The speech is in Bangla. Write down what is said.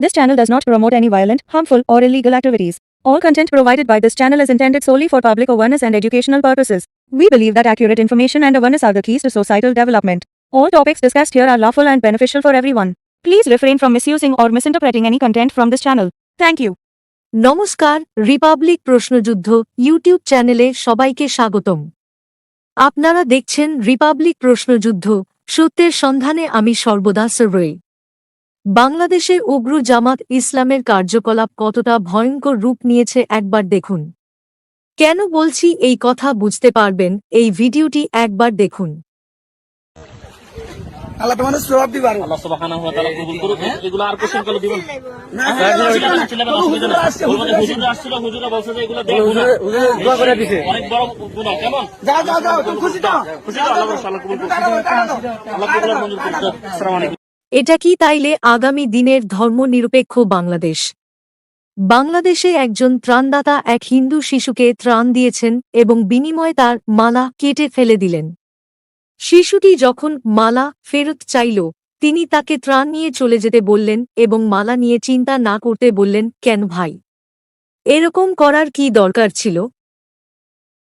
This channel does not promote any violent, harmful, or illegal activities. All content provided by this channel is intended solely for public awareness and educational purposes. We believe that accurate information and awareness are the keys to societal development. All topics discussed here are lawful and beneficial for everyone. Please refrain from misusing or misinterpreting any content from this channel. Thank you. নমস্কার রিপাবলিক প্রশ্নযুদ্ধ ইউটিউব চ্যানেলে সবাইকে স্বাগতম আপনারা দেখছেন রিপাবলিক প্রশ্নযুদ্ধ সত্যের সন্ধানে আমি সর্বদা সরই বাংলাদেশে উগ্র জামাত ইসলামের কার্যকলাপ কতটা ভয়ঙ্কর রূপ নিয়েছে একবার দেখুন কেন বলছি এই কথা বুঝতে পারবেন এই ভিডিওটি একবার দেখুন আল্লাহ তোমার জবাব দিবার আল্লাহ সুবহানাহু ওয়া তাআলা কবুল করুক এগুলো আর কোশ্চেনগুলো দিবেন না, হ্যাঁ, হুজুর আসছিল, না, অসুবিধা নেই। আসছে, বলব হুজুর হুজুর আসছিল, হুজুরা বলছে যে এগুলো দেখে গুনাহ। অনেক বড় গুনাহ, কেমন? যাও যাও যাও তুমি খুশি তো খুশি আল্লাহ আল্লাহ কবুল করুক। আল্লাহ কবুল মঞ্জুর করুক। আসসালামু আলাইকুম। এটা কি তাইলে আগামী দিনের ধর্মনিরপেক্ষ বাংলাদেশ? বাংলাদেশে একজন ত্রাণদাতা এক হিন্দু শিশুকে ত্রাণ দিয়েছেন এবং বিনিময়ে তার মালা কেটে ফেলে দিলেন। শিশুটি যখন মালা ফেরত চাইল, তিনি তাকে ত্রাণ নিয়ে চলে যেতে বললেন এবং মালা নিয়ে চিন্তা না করতে বললেন, কেন ভাই? এরকম করার কি দরকার ছিল?